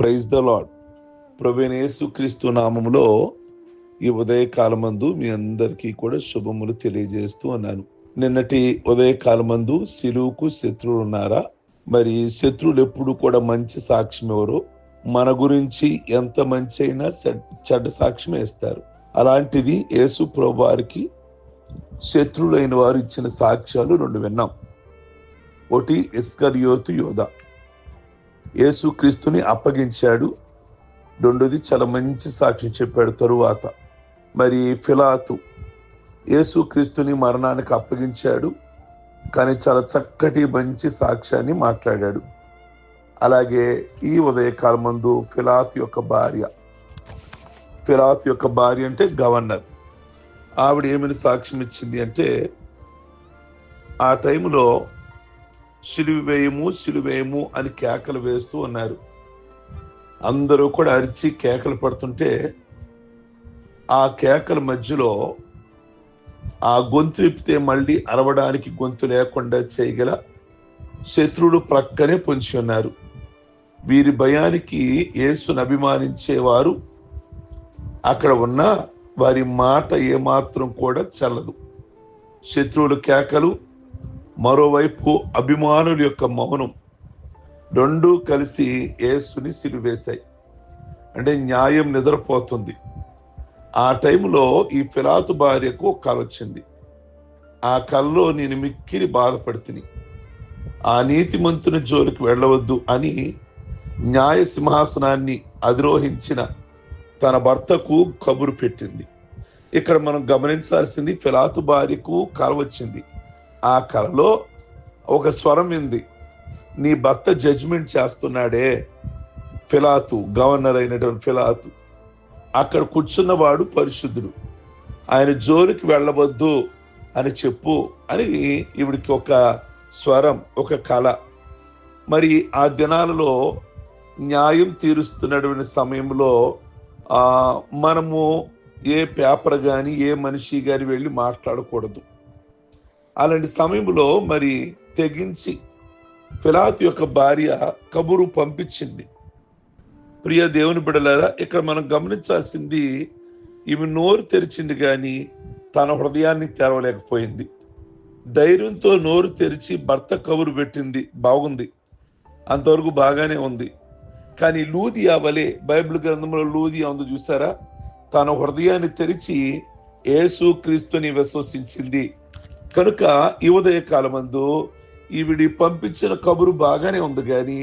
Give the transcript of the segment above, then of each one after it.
Praise the lord ప్రవీణేసు క్రీస్తు నామములో ఈ ఉదయకాలమందు మీ అందరికీ కూడా శుభములు తెలియజేస్తూ ఉన్నాను. నిన్నటి ఉదయకాలమందు శిలువుకు శత్రువులు ఉన్నారా మరి శత్రువులు ఎప్పుడు కూడా మంచి సాక్ష్యం ఎవరు? మన గురించి ఎంత మంచి అయినా చెడ్- చెడ్డ సాక్ష్యం వేస్తారు అలాంటిది యేసు ప్రభువారికి శత్రువులైన వారు ఇచ్చిన సాక్ష్యాలు రెండు విన్నాం. ఒకటి ఇస్కరియోతు యోధ. యేసుక్రీస్తుని అప్పగించాడు. రెండోది చాలా మంచి సాక్ష్యం చెప్పాడు తరువాత. మరి ఫిలాతు యేసుక్రీస్తుని మరణానికి అప్పగించాడు. కానీ చాలా చక్కటి మంచి సాక్ష్యాన్ని మాట్లాడాడు. అలాగే ఈ ఉదయకాలమందు ఫిలాత్ యొక్క భార్య. ఫిలాత్ యొక్క భార్య అంటే గవర్నర్. ఆవిడ ఏమని సాక్ష్యం ఇచ్చింది అంటే ఆ టైంలో సిలువేయము సిలువేయము అని కేకలు వేస్తూ ఉన్నారు. అందరూ కూడా అరిచి కేకలు పడుతుంటే ఆ కేకల మధ్యలో ఆ గొంతు విప్పితే మళ్ళీ అరవడానికి గొంతు లేకుండా చేయగల శత్రువులు ప్రక్కనే పొంచి ఉన్నారు. వీరి భయానికి యేసును అభిమానించేవారు అక్కడ ఉన్న వారి మాట ఏమాత్రం కూడా చల్లదు. శత్రువుల కేకలు మరోవైపు అభిమానుల యొక్క మౌనం రెండూ కలిసి యేసుని సిలివేశాయి. అంటే న్యాయం నిద్రపోతుంది. ఆ టైంలో ఈ ఫిలాతు భార్యకు ఒక కల వచ్చింది. ఆ కళలో నేను మిక్కిలి బాధపడుతుని. ఆ నీతిమంతుని జోలికి వెళ్ళవద్దు అని న్యాయ సింహాసనాన్ని అధిరోహించిన తన భర్తకు కబురు పెట్టింది. ఇక్కడ మనం గమనించాల్సింది ఫిలాతు భార్యకు కల వచ్చింది. ఆ కలలో ఒక స్వరం ఉంది. నీ భర్త జడ్జిమెంట్ చేస్తున్నాడే. ఫిలాతు గవర్నర్ అయినటువంటి ఫిలాతు. అక్కడ కూర్చున్నవాడు పరిశుద్ధుడు. ఆయన జోలికి వెళ్ళవద్దు అని చెప్పు అని ఈవిడికి ఒక స్వరం ఒక కళ. మరి ఆ దినాలలో న్యాయం తీరుస్తున్నటువంటి సమయంలో మనము ఏ పేపర్ కానీ ఏ మనిషి కానీ వెళ్ళి మాట్లాడకూడదు. అలాంటి సమయంలో మరి తెగించి ఫిలాత్ యొక్క భార్య కబురు పంపించింది. ప్రియ దేవుని బిడలారా ఇక్కడ మనం గమనించాల్సింది ఈమె నోరు తెరిచింది కానీ తన హృదయాన్ని తెరవలేకపోయింది. ధైర్యంతో నోరు తెరిచి భర్త కబురు పెట్టింది బాగుంది అంతవరకు బాగానే ఉంది. కానీ లూదియా వలె బైబిల్ గ్రంథంలో లూదియా ఉంది చూసారా? తన హృదయాన్ని తెరిచి యేసు క్రీస్తుని విశ్వసించింది. కనుక ఈ కాలమందు ఈవిడి పంపించిన కబురు బాగానే ఉంది కానీ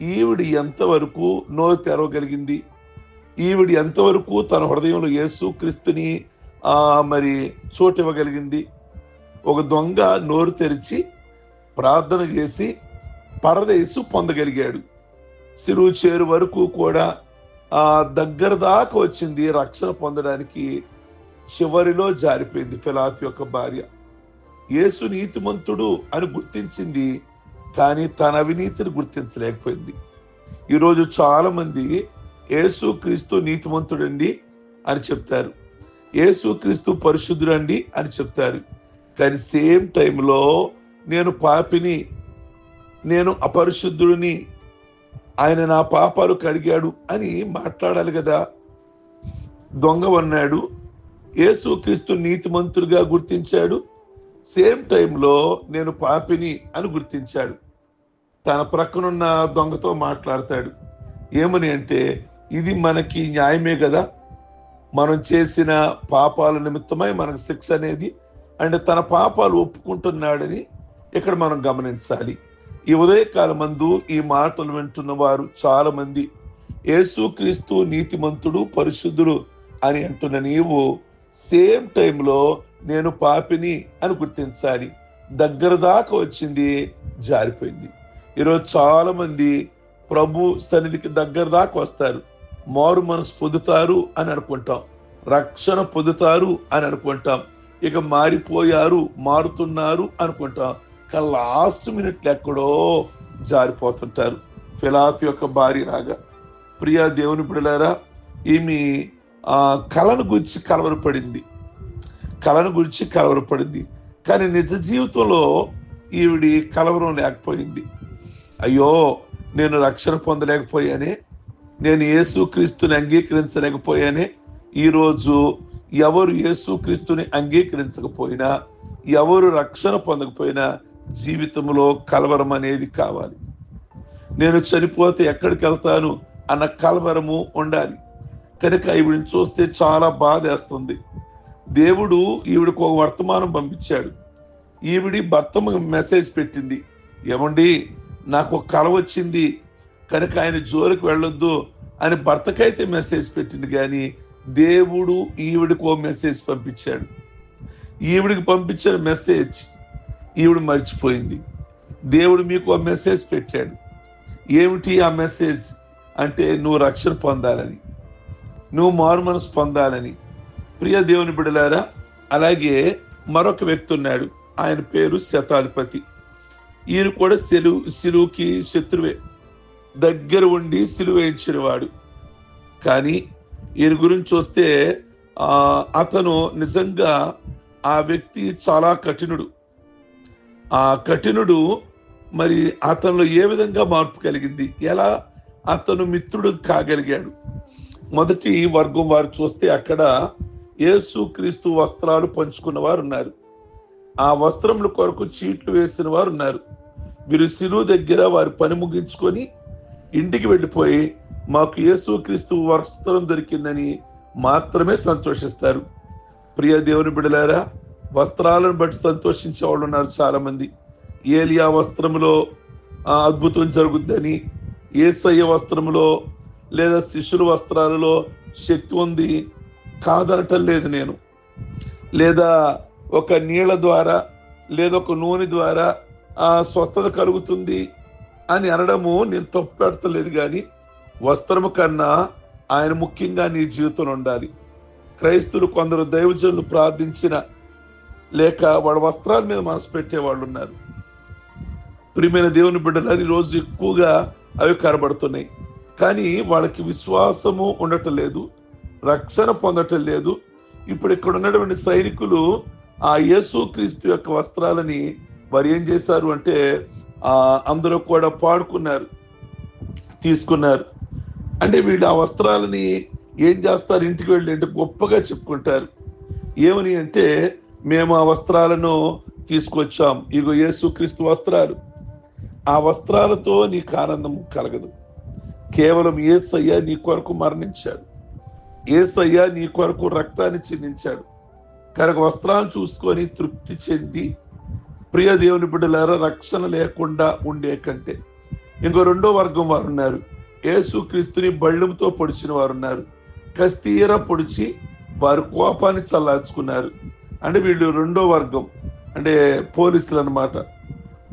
ఈవిడి ఎంతవరకు నోరు తెరవగలిగింది? ఈవిడి ఎంతవరకు తన హృదయంలో యేసు క్రీస్తుని మరి చోటు ఇవ్వగలిగింది ఒక దొంగ నోరు తెరిచి ప్రార్థన చేసి పరదేశు పొందగలిగాడు. సిరువు చేరు వరకు కూడా ఆ దగ్గర దాకా వచ్చింది రక్షణ పొందడానికి చివరిలో జారిపోయింది ఫిలాత్ యొక్క భార్య. యేసు నీతిమంతుడు అని గుర్తించింది కానీ తన అవినీతిని గుర్తించలేకపోయింది. ఈరోజు చాలా మంది యేసు క్రీస్తు నీతిమంతుడండి అని చెప్తారు. యేసు క్రీస్తు పరిశుద్ధుడండి అని చెప్తారు. కానీ సేమ్ టైంలో నేను పాపిని నేను అపరిశుద్ధుడిని ఆయన నా పాపాలు కడిగాడు అని మాట్లాడాలి కదా. దొంగ అన్నాడు యేసు క్రీస్తు నీతిమంతుడిగా గుర్తించాడు. సేమ్ టైంలో నేను పాపిని అని గుర్తించాడు. తన ప్రక్కనున్న దొంగతో మాట్లాడతాడు. ఏమని అంటే ఇది మనకి న్యాయమే కదా? మనం చేసిన పాపాల నిమిత్తమై మనకు శిక్ష అనేది అండ్ తన పాపాలు ఒప్పుకుంటున్నాడని ఇక్కడ మనం గమనించాలి. ఈ ఉదయకాల మందు ఈ మాటలు వింటున్న వారు చాలా మంది యేసుక్రీస్తు నీతిమంతుడు పరిశుద్ధుడు అని అంటున్న నీవు సేమ్ టైంలో నేను పాపిని అని గుర్తించాలి. దగ్గర దాకా వచ్చింది జారిపోయింది. ఈరోజు చాలా మంది ప్రభు సన్నిధికి దగ్గర దాకా వస్తారు. మారు మనసు పొందుతారు అని అనుకుంటాం. రక్షణ పొందుతారు అని అనుకుంటాం. ఇక మారిపోయారు మారుతున్నారు అనుకుంటాం. కానీ లాస్ట్ మినిట్లు ఎక్కడో జారిపోతుంటారు. ఫిలాత్ యొక్క భార్య లాగా. ప్రియా దేవుని బిడలారా ఈమె ఆ కళను గురించి కలవరపడింది. కళను గురించి కలవరపడింది. కానీ నిజ జీవితంలో ఈవిడి కలవరం లేకపోయింది. అయ్యో నేను రక్షణ పొందలేకపోయానే నేను యేసుక్రీస్తుని అంగీకరించలేకపోయానే ఈరోజు ఎవరు యేసుక్రీస్తుని అంగీకరించకపోయినా ఎవరు రక్షణ పొందకపోయినా జీవితంలో కలవరం అనేది కావాలి. నేను చనిపోతే ఎక్కడికి వెళ్తాను అన్న కలవరము ఉండాలి. కనుక ఈవిడిని చూస్తే చాలా బాధేస్తుంది. దేవుడు ఈవిడికి ఒక వర్తమానం పంపించాడు. ఈవిడి భర్త మెసేజ్ పెట్టింది. ఏమండి నాకు ఒక కల వచ్చింది. కనుక ఆయన జోలికి వెళ్ళొద్దు అని భర్తకైతే మెసేజ్ పెట్టింది. కానీ దేవుడు ఈవిడికి ఓ మెసేజ్ పంపించాడు. ఈవిడికి పంపించిన మెసేజ్ ఈవిడ మర్చిపోయింది. దేవుడు మీకు ఓ మెసేజ్ పెట్టాడు. ఏమిటి ఆ మెసేజ్? అంటే నువ్వు రక్షణ పొందాలని. నువ్వు మారు మనసు పొందాలని. ప్రియ దేవుని బిడలారా అలాగే మరొక వ్యక్తి ఉన్నాడు. ఆయన పేరు శతాధిపతి. ఈయన కూడా సెలువు సిలువుకి శత్రువే. దగ్గర ఉండి సిలువ వేయించిన వాడు కానీ ఈయన గురించి వస్తే అతను నిజంగా ఆ వ్యక్తి చాలా కఠినుడు. ఆ కఠినుడు మరి అతనిలో ఏ విధంగా మార్పు కలిగింది? ఎలా అతను మిత్రుడు కాగలిగాడు? మొదటి వర్గం వారు చూస్తే అక్కడ యేసు క్రీస్తు వస్త్రాలు పంచుకున్న వారు ఉన్నారు. ఆ వస్త్రముల కొరకు చీట్లు వేసిన వారు ఉన్నారు. వీరు శిలువు దగ్గర వారి పని ముగించుకొని ఇంటికి వెళ్ళిపోయి మాకు యేసు క్రీస్తు వస్త్రం దొరికిందని మాత్రమే సంతోషిస్తారు. ప్రియ దేవుని బిడలారా వస్త్రాలను బట్టి సంతోషించే వాళ్ళు ఉన్నారు చాలా మంది ఏలియా వస్త్రములో ఆ అద్భుతం జరుగుద్దని ఏసయ్య వస్త్రములో లేదా శిష్యుల వస్త్రాలలో శక్తి ఉంది కాదనటం లేదు నేను. లేదా ఒక నీళ్ళ ద్వారా లేదా ఒక నూనె ద్వారా ఆ స్వస్థత కలుగుతుంది అని అనడము నేను తప్పెడతలేదు కానీ వస్త్రము కన్నా ఆయన ముఖ్యంగా నీ జీవితంలో ఉండాలి. క్రైస్తులు కొందరు దైవజనులు ప్రార్థించిన లేక వాళ్ళ వస్త్రాల మీద మనసు పెట్టే వాళ్ళు ఉన్నారు. ప్రియమైన దేవుని బిడ్డలారు ఈరోజు రోజు ఎక్కువగా అవి కనబడుతున్నాయి. కానీ వాళ్ళకి విశ్వాసము ఉండటం లేదు. రక్షణ పొందటం లేదు. ఇప్పుడు ఇక్కడ ఉన్నటువంటి సైనికులు ఆ యేసు క్రీస్తు యొక్క వస్త్రాలని వారు ఏం చేశారు అంటే అందరూ కూడా పాడుకున్నారు తీసుకున్నారు. అంటే వీళ్ళు ఆ వస్త్రాలని ఏం చేస్తారు? ఇంటికి వెళ్ళి అంటే గొప్పగా చెప్పుకుంటారు. ఏమని అంటే మేము ఆ వస్త్రాలను తీసుకొచ్చాం. ఇగో యేసుక్రీస్తు వస్త్రాలు. ఆ వస్త్రాలతో నీకు ఆనందం కలగదు. కేవలం ఏసయ్య నీ కొరకు మరణించాడు. ఏసయ్య నీ కొరకు రక్తాన్ని చిందించాడు. కనుక వస్త్రాలు చూసుకొని తృప్తి చెంది ప్రియ దేవుని బిడ్డలారా రక్షణ లేకుండా ఉండే కంటే. ఇంకో రెండో వర్గం వారు ఉన్నారు యేసుక్రీస్తుని బళ్ళంతో పొడిచిన వారు ఉన్నారు కస్తీర పొడిచి వారు కోపాన్ని చల్లార్చుకున్నారు. అంటే వీళ్ళు రెండో వర్గం. అంటే పోలీసులు అన్నమాట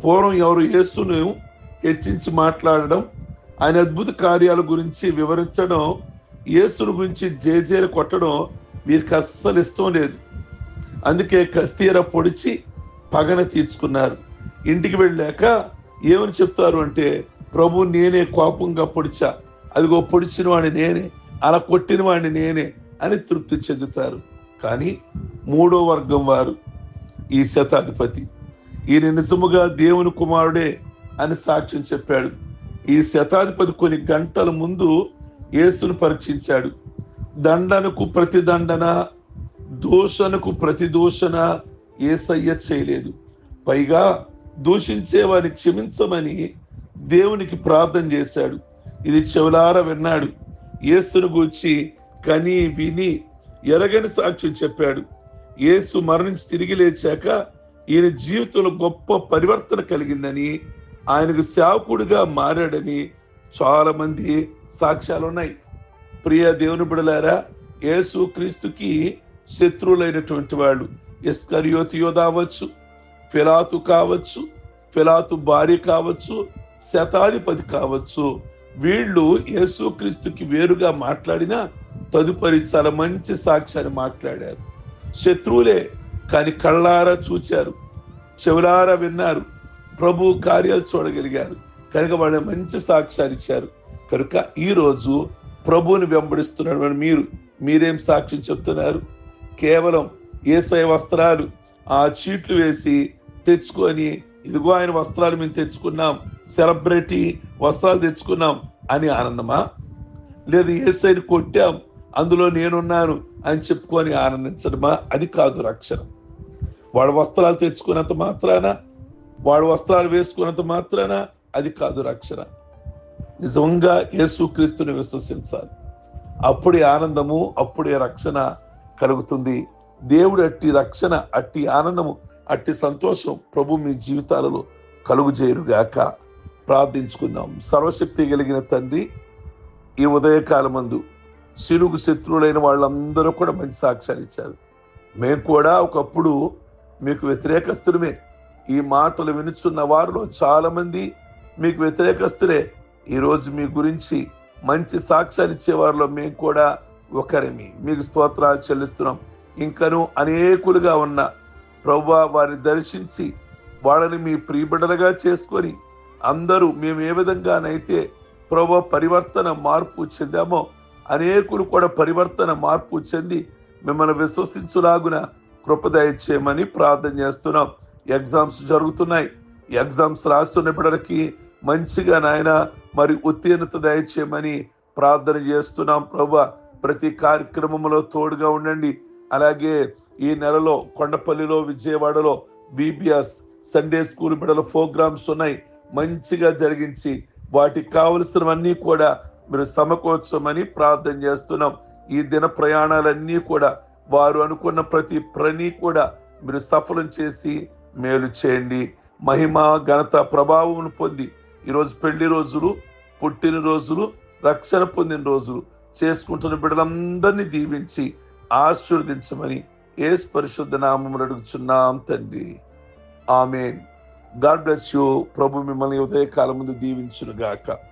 పూర్వం ఎవరు యేసును హెచ్చించి మాట్లాడడం ఆయన అద్భుత కార్యాల గురించి వివరించడం యేసును గురించి జేజేలు కొట్టడం వీరికి అస్సలు ఇష్టం లేదు. అందుకే కస్తీర పొడిచి పగన తీర్చుకున్నారు. ఇంటికి వెళ్ళాక ఏమని చెప్తారు అంటే ప్రభు నేనే కోపంగా పొడిచా. అదిగో పొడిచిన వాడిని నేనే అలా కొట్టిన వాడిని నేనే అని తృప్తి చెందుతారు. కానీ మూడో వర్గం వారు ఈ శతాధిపతి. ఈయన నిజముగా దేవుని కుమారుడే అని సాక్ష్యం చెప్పాడు. ఈ శతాధిపతి కొన్ని గంటల ముందు యేసును పరీక్షించాడు. దండనకు ప్రతి దండన దూషణకు ప్రతి దూషణ ఏసయ్య చేయలేదు. పైగా దూషించే వారిని క్షమించమని దేవునికి ప్రార్థన చేశాడు. ఇది చెవులార విన్నాడు. యేసును గూర్చి కని విని ఎరగని సాక్ష్యం చెప్పాడు. యేసు మరణించి తిరిగి లేచాక ఈయన జీవితంలో గొప్ప పరివర్తన కలిగిందని ఆయనకు సేవకుడిగా మారాడని చాలామంది సాక్ష్యాలు ఉన్నాయి ప్రియ దేవుని బిడలారా యేసు క్రీస్తుకి శత్రువులైనటువంటి వాళ్ళు ఎస్కరియోతి కావచ్చు ఫిలాతు కావచ్చు ఫిలాతు భార్య కావచ్చు శతాధిపతి కావచ్చు. వీళ్ళు యేసుక్రీస్తుకి వేరుగా మాట్లాడినా తదుపరి చాలా మంచి సాక్ష్యాన్ని మాట్లాడారు. శత్రువులే కానీ కళ్ళారా చూచారు చెవులారా విన్నారు ప్రభు కార్యాలు చూడగలిగారు. కనుక వాళ్ళ మంచి సాక్ష్యాలు ఇచ్చారు. కనుక ఈరోజు ప్రభువుని వెంబడిస్తున్నారు మీరు మీరేం సాక్ష్యం చెప్తున్నారు? కేవలం ఏసై వస్త్రాలు ఆ చీట్లు వేసి తెచ్చుకొని ఇదిగో ఆయన వస్త్రాలు మేము తెచ్చుకున్నాం సెలబ్రిటీ వస్త్రాలు తెచ్చుకున్నాం అని ఆనందమా? లేదు ఏసైని కొట్టాం అందులో నేనున్నాను అని చెప్పుకొని ఆనందించడమా? అది కాదు రక్షణ. వాడు వస్త్రాలు తెచ్చుకున్నంత మాత్రాన వాడు వస్త్రాలు వేసుకున్నంత మాత్రాన అది కాదు రక్షణ. నిజంగా యేసుక్రీస్తుని విశ్వసించాలి. అప్పుడే ఆనందము అప్పుడే రక్షణ కలుగుతుంది. దేవుడు అట్టి రక్షణ అట్టి ఆనందము అట్టి సంతోషం ప్రభు మీ జీవితాలలో కలుగు చేయరుగాక ప్రార్థించుకుందాం. సర్వశక్తి కలిగిన తండ్రి ఈ ఉదయకాలమందు శిలుగు శత్రువులైన వాళ్ళందరూ కూడా మంచి సాక్ష్యాలు ఇచ్చారు. మేము కూడా ఒకప్పుడు మీకు వ్యతిరేకస్తులమే. ఈ మాటలు వినుచున్న వారిలో చాలామంది మీకు వ్యతిరేకస్తులే. ఈరోజు మీ గురించి మంచి సాక్ష్యాలు ఇచ్చేవారిలో మేము కూడా ఒకరిమి. మీకు స్తోత్రాలు చెల్లిస్తున్నాం. ఇంకను అనేకులుగా ఉన్న ప్రభు వారిని దర్శించి వాళ్ళని మీ ప్రియబిడలుగా చేసుకొని అందరూ మేము ఏ విధంగానైతే ప్రభు పరివర్తన మార్పు చెందామో అనేకులు కూడా పరివర్తన మార్పు చెంది మిమ్మల్ని విశ్వసించులాగున కృపదయ చేయమని ప్రార్థన చేస్తున్నాం. ఎగ్జామ్స్ జరుగుతున్నాయి. ఎగ్జామ్స్ రాస్తున్న బిడ్డలకి మంచిగా నాయన మరి ఉత్తీర్ణత దయచేయమని ప్రార్థన చేస్తున్నాం. ప్రభు ప్రతి కార్యక్రమంలో తోడుగా ఉండండి. అలాగే ఈ నెలలో కొండపల్లిలో విజయవాడలో బీబీఎస్ సండే స్కూల్ బిడ్డల ప్రోగ్రామ్స్ ఉన్నాయి. మంచిగా జరిగించి వాటికి కావలసినవన్నీ కూడా మీరు సమకూర్చమని ప్రార్థన చేస్తున్నాం. ఈ దిన ప్రయాణాలన్నీ కూడా వారు అనుకున్న ప్రతి ప్రని కూడా మీరు సఫలం చేసి మేలు చేయండి. మహిమ ఘనత ప్రభావం పొంది ఈరోజు పెళ్ళి రోజులు పుట్టిన రోజులు రక్షణ పొందిన రోజులు. చేసుకుంటున్న బిడ్డలందరినీ దీవించి ఆశీర్వదించమని ఏ పరిశుద్ధ నామం అడుగుచున్నాం తండ్రి. ఆమె గాడ్ బ్లెస్ యూ. ప్రభు మిమ్మల్ని ఉదయకాలం ముందు దీవించునుగాక. గాక